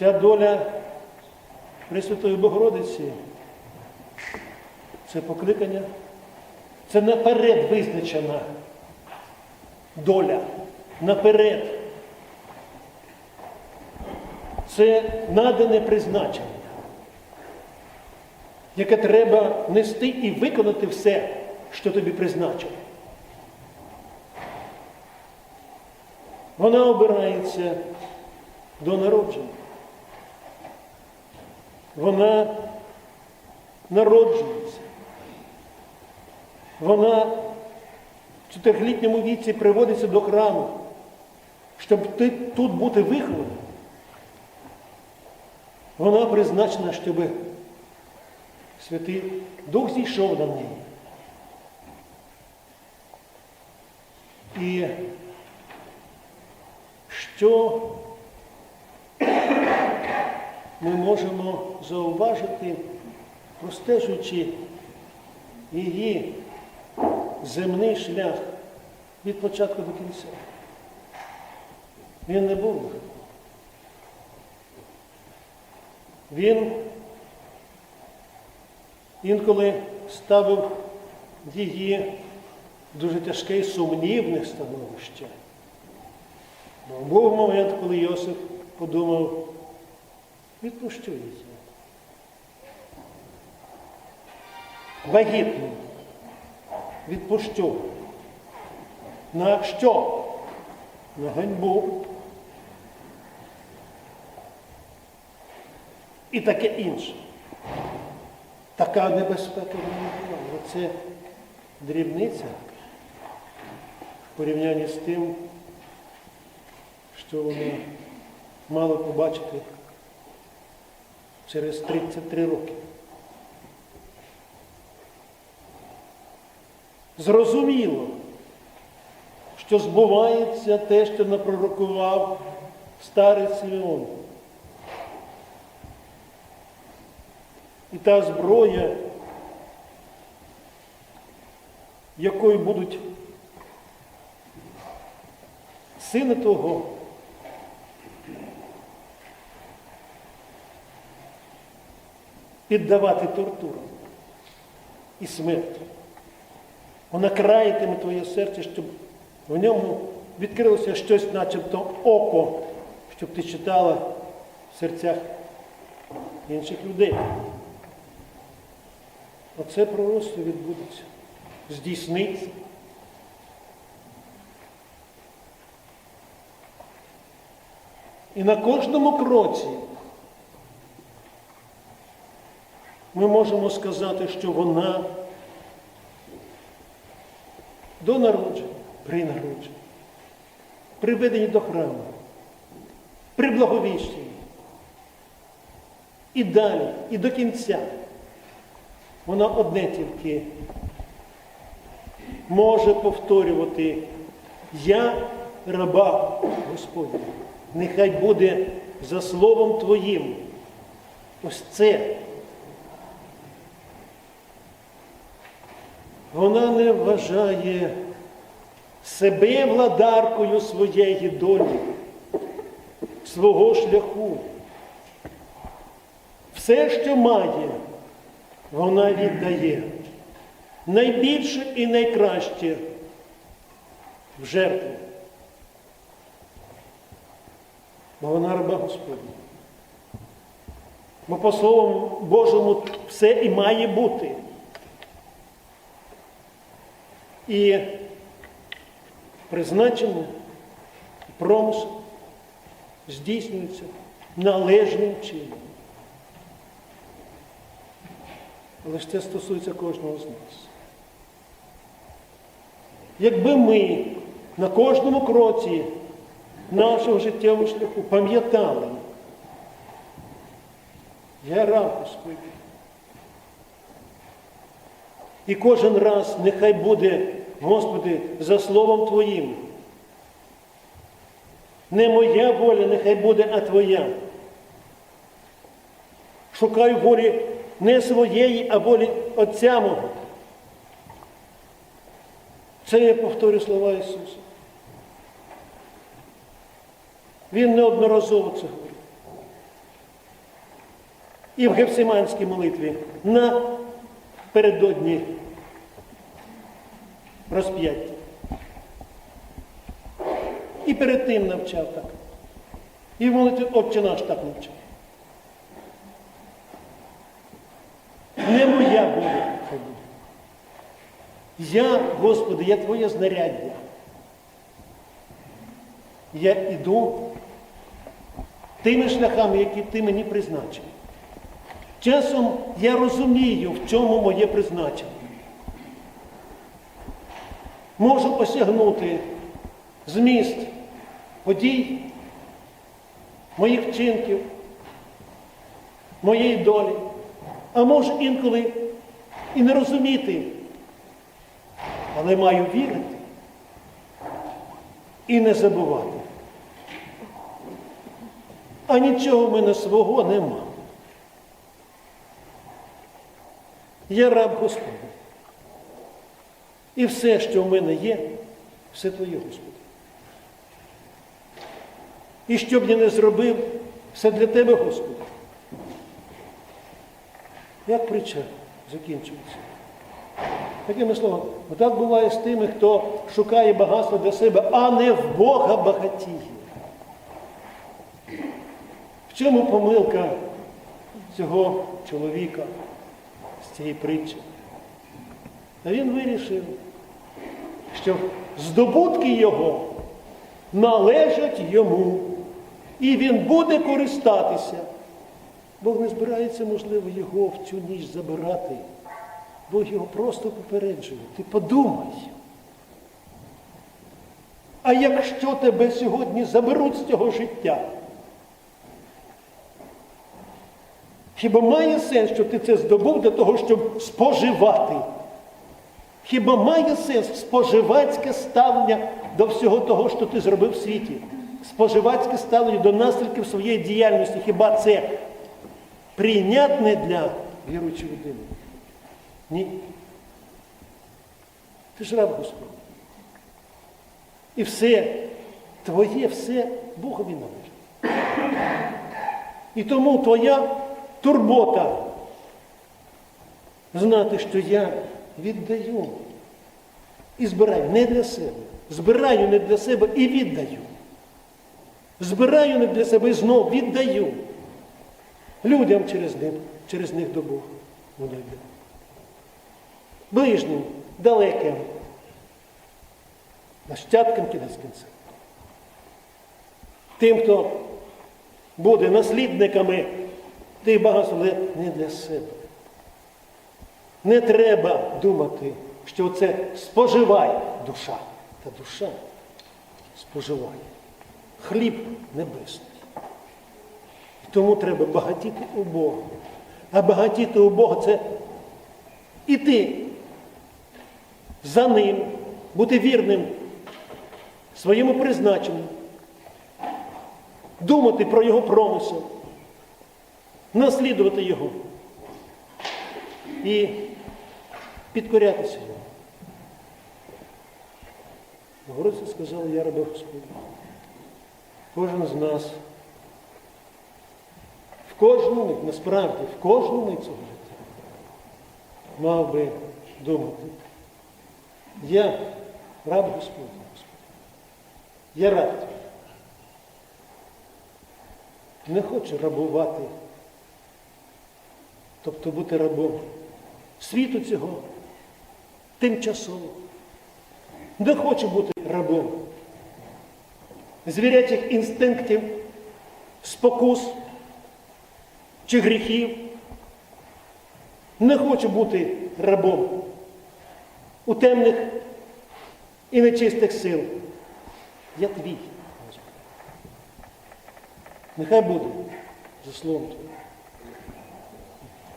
Вся доля Пресвятої Богородиці це покликання, це наперед визначена доля. Наперед. Це надане призначення, яке треба нести і виконати все, що тобі призначено. Вона обирається до народження. Вона народжується. Вона в чотирилітньому віці приводиться до храму, щоб тут бути вихованим. Вона призначена, щоб Святий Дух зійшов на неї. І що ми можемо зауважити, простежуючи її земний шлях від початку до кінця. Він не був. Він інколи ставив її в дуже тяжке і сумнівне становище. Був момент, коли Йосип подумав, відпущу її. Вагітну. Відпущу. На що? На ганьбу. І таке інше. Така небезпека ній була. Оце дрібниця в порівнянні з тим, що вони мали побачити через 33 роки. Зрозуміло, що збувається те, що напророкував старий Симеон. І та зброя, якою будуть сини того, піддавати тортурам і смерті. Вона країтиме твоє серце, щоб в ньому відкрилося щось, начебто око, щоб ти читала в серцях інших людей. Оце пророцтво відбудеться, здійсниться. І на кожному кроці ми можемо сказати, що вона до народження, при народженні, при веденні до храму, при благовіщенні. І далі, і до кінця. Вона одне тільки може повторювати Я раба Господня. Нехай буде за словом Твоїм. Ось це. Вона не вважає себе владаркою своєї долі, свого шляху. Все, що має, вона віддає найбільше і найкраще в жертву. Бо вона раба Господня. Бо по Слову Божому все і має бути. І призначення, промисел здійснюється належним чином. Але ж це стосується кожного з нас. Якби ми на кожному кроці нашого життєвого шляху пам'ятали, я раб Господь. І кожен раз нехай буде, Господи, за Словом Твоїм. Не моя воля, нехай буде, а Твоя. Шукаю волі не своєї, а волі Отця мого. Це я повторю слова Ісуса. Він неодноразово це говорив. і в Гефсиманській молитві напередодні розп'яття. І перед тим навчав так. І молитві Отче наш так навчав. Не моя воля хай буде. Я, Господи, я Твоє знаряддя. Я іду тими шляхами, які ти мені призначив. Часом я розумію, в чому моє призначення. Можу осягнути зміст подій, моїх вчинків, моєї долі, а можу інколи і не розуміти, але маю вірити і не забувати. А нічого в мене свого нема. Я раб Господа. І все, що в мене є, все Твоє, Господи. І що б я не зробив, все для Тебе, Господи. Як притча закінчується? Такими словами, отак буває з тими, хто шукає багатство для себе, а не в Бога багатіє. В чому помилка цього чоловіка з цієї притчі? А він вирішив, що здобутки його належать йому, і він буде користатися. Бог не збирається, можливо, його в цю ніч забирати. Бог його просто попереджує. Ти подумай. А якщо тебе сьогодні заберуть з цього життя? Хіба має сенс, що ти це здобув для того, щоб споживати? Хіба має сенс споживацьке ставлення до всього того, що ти зробив в світі? Споживацьке ставлення до наслідків своєї діяльності. Хіба це прийнятне для віруючої людини? Ні. Ти ж раб Господь. І все твоє, все Богові належить. І тому твоя турбота знати, що я віддаю і збираю не для себе. Збираю не для себе і віддаю. Збираю не для себе і знов віддаю. Людям через них, через них до Бога. Ближнім, далеким, нащадкам кінець кінця. Тим, хто буде наслідниками тих багатств, не для себе. Не треба думати, що це споживає душа. Та душа споживає. Хліб небесний. І тому треба багатіти у Бога. А багатіти у Бога це іти за ним, бути вірним своєму призначенню, думати про його промисел, наслідувати його і підкорятися йому. Богородиця сказала, я раба Господня. Кожен з нас в кожну мить, насправді, в кожну мить цього життя мав би думати. Я раб Господній, Господи. Я раб Твій. Не хочу рабувати, тобто бути рабом світу цього тимчасово. Не хочу бути рабом звірячих інстинктів, спокус чи гріхів. Не хочу бути рабом у темних і нечистих сил. Я твій. Нехай буде за словом Твоїм.